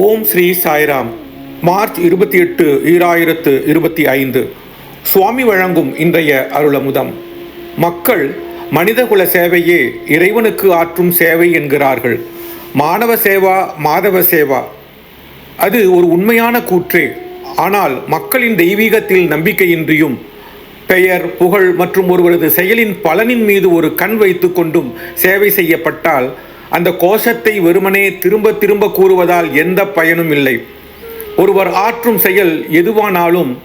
ஓம் Sri Sairam. March இருபத்தி எட்டு ஈராயிரத்து இருபத்தி ஐந்து சுவாமி வழங்கும் இன்றைய அருளமுதம். மக்கள் மனிதகுல சேவையே இறைவனுக்கு ஆற்றும் சேவை என்கிறார்கள். மாணவ சேவா மாதவ சேவா. அது ஒரு உண்மையான கூற்றே. ஆனால் மக்களின் தெய்வீகத்தில் நம்பிக்கையின்றியும் பெயர் புகழ் மற்றும் ஒருவரது செயலின் பலனின் மீது ஒரு கண் வைத்து கொண்டும் சேவை செய்யப்பட்டால் அந்த கோஷத்தை வெறுமனே திரும்ப திரும்ப கூறுவதால் எந்த பயனும் இல்லை. ஒருவர் ஆற்றும் செயல் எதுவானாலும்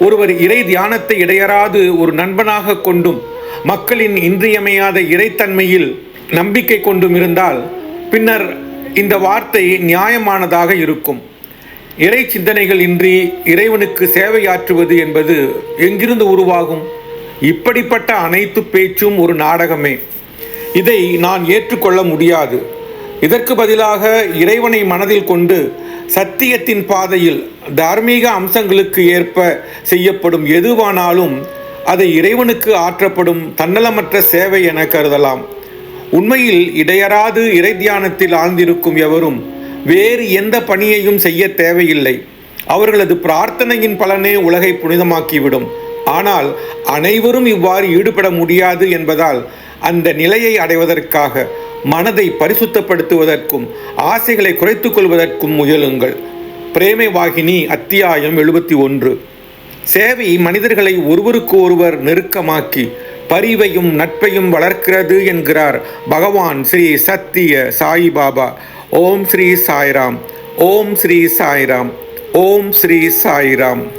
ஒருவர் இறை தியானத்தை இடையறாது ஒரு நண்பனாக கொண்டும் மக்களின் இன்றியமையாத இறைத்தன்மையில் நம்பிக்கை கொண்டும் இருந்தால் பின்னர் இந்த வார்த்தை நியாயமானதாக இருக்கும். இறை சிந்தனைகள் இன்றி இறைவனுக்கு சேவையாற்றுவது என்பது எங்கிருந்து உருவாகும்? இப்படிப்பட்ட அனைத்து பேச்சும் ஒரு நாடகமே. இதை நான் ஏற்றுக்கொள்ள முடியாது. இதற்கு பதிலாக இறைவனை மனதில் கொண்டு சத்தியத்தின் பாதையில் தார்மீக அம்சங்களுக்கு ஏற்ப செய்யப்படும் எதுவானாலும் அதை இறைவனுக்கு ஆற்றப்படும் தன்னலமற்ற சேவை என கருதலாம். உண்மையில் இடையறாது இறை தியானத்தில் ஆழ்ந்திருக்கும் எவரும் வேறு எந்த பணியையும் செய்ய தேவையில்லை. அவர்களது பிரார்த்தனையின் பலனே உலகை புனிதமாக்கிவிடும். ஆனால் அனைவரும் இவ்வாறு ஈடுபட முடியாது என்பதால் அந்த நிலையை அடைவதற்காக மனதை பரிசுத்தப்படுத்துவதற்கும் ஆசைகளை குறைத்துக் கொள்வதற்கும் முயலுங்கள். பிரேமை வாகினி அத்தியாயம் எழுபத்தி ஒன்று. சேவை மனிதர்களை ஒருவருக்கு ஒருவர் நெருக்கமாக்கி பரிவையும் நட்பையும் வளர்க்கிறது என்கிறார் பகவான் ஸ்ரீ சத்திய சாயிபாபா. ஓம் ஸ்ரீ சாய்ராம். ஓம் ஸ்ரீ சாய்ராம். ஓம் ஸ்ரீ சாய்ராம்.